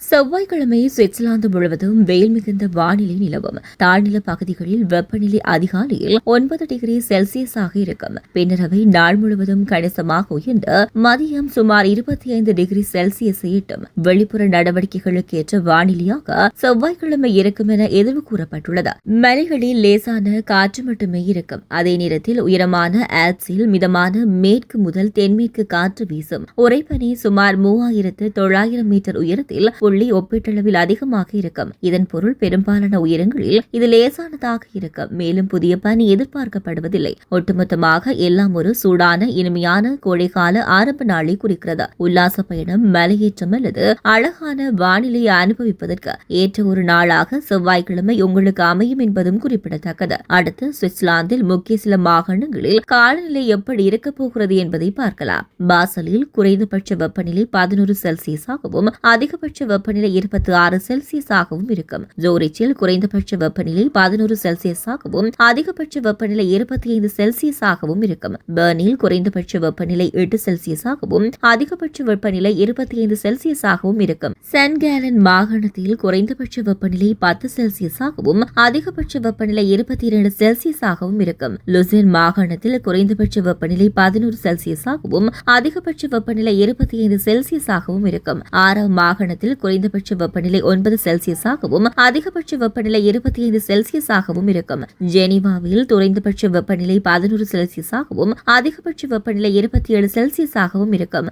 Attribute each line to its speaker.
Speaker 1: செவ்வாய்க்கிழமை சுவிட்சர்லாந்து முழுவதும் வெயில் மிகுந்த வானிலை நிலவும். தாழ்நில பகுதிகளில் வெப்பநிலை அதிகாலையில் ஒன்பது டிகிரி செல்சியஸாக இருக்கும். பின்னர் அவை நாள் முழுவதும் கணிசமாக உயர்ந்து மதியம் சுமார் இருபத்தி ஐந்து டிகிரி செல்சியஸை எட்டும். வெளிப்புற நடவடிக்கைகளுக்கு ஏற்ற வானிலையாக செவ்வாய்க்கிழமை இருக்கும் என எதிர்வு கூறப்பட்டுள்ளது. மலைகளில் லேசான காற்று மட்டுமே இருக்கும். அதே நேரத்தில் உயரமான ஆல்ப்ஸில் மிதமான மேற்கு முதல் தென்மேற்கு காற்று வீசும். உரைப்பனி சுமார் மூவாயிரத்து தொள்ளாயிரம் மீட்டர் உயரத்தில் புள்ளி ஒப்பீட்டளவில் அதிகமாக இருக்கும். இதன் பொருள் பெரும்பாலான உயரங்களில் இது லேசானதாக இருக்கும். மேலும் புதிய பனி எதிர்பார்க்கப்படுவதில்லை. ஒட்டுமொத்தமாக எல்லாம் ஒரு சூடான இனிமையான கோடைகால ஆரம்ப நாளை குறிக்கிறது. உல்லாச பயணம் மலையேற்றம் அல்லது அழகான வானிலையை அனுபவிப்பதற்கு ஏற்ற ஒரு நாளாக செவ்வாய்க்கிழமை உங்களுக்கு அமையும் என்பதும் குறிப்பிடத்தக்கது. அடுத்து சுவிட்சர்லாந்தில் முக்கிய சில மாகாணங்களில் காலநிலை எப்படி இருக்கப் போகிறது என்பதை பார்க்கலாம். பாசலில் குறைந்தபட்ச வெப்பநிலை பதினோரு செல்சியஸாகவும் அதிகபட்ச வெப்பநிலை இருபத்தி ஆறு செல்சியஸாகவும் இருக்கும். ஜோரிச்சில் குறைந்தபட்ச வெப்பநிலை பதினோரு செல்சியஸாகவும் அதிகபட்ச வெப்பநிலை இருபத்தி ஐந்து செல்சியஸாகவும் இருக்கும். பெர்னில் குறைந்தபட்ச வெப்பநிலை எட்டு செல்சியஸாகவும் அதிகபட்ச வெப்பநிலை இருபத்தி ஐந்து செல்சியஸாகவும் இருக்கும். சென்கேலன் மாகாணத்தில் குறைந்தபட்ச வெப்பநிலை பத்து செல்சியஸாகவும் அதிகபட்ச வெப்பநிலை இருபத்தி இரண்டு செல்சியஸாகவும் இருக்கும். லுசின் மாகாணத்தில் குறைந்தபட்ச வெப்பநிலை பதினோரு செல்சியஸாகவும் அதிகபட்ச வெப்பநிலை இருபத்தி ஐந்து செல்சியஸாகவும் இருக்கும். ஆறாம் மாகாணத்தில் குறைந்தபட்ச வெப்பநிலை ஒன்பது செல்சியஸாகவும் அதிகபட்ச வெப்பநிலை இருபத்தி ஐந்து செல்சியஸாகவும் இருக்கும். ஜெனீவாவில் குறைந்தபட்ச வெப்பநிலை பதினோரு செல்சியஸாகவும் அதிகபட்ச வெப்பநிலை இருபத்தி ஏழு செல்சியஸாகவும் இருக்கும்.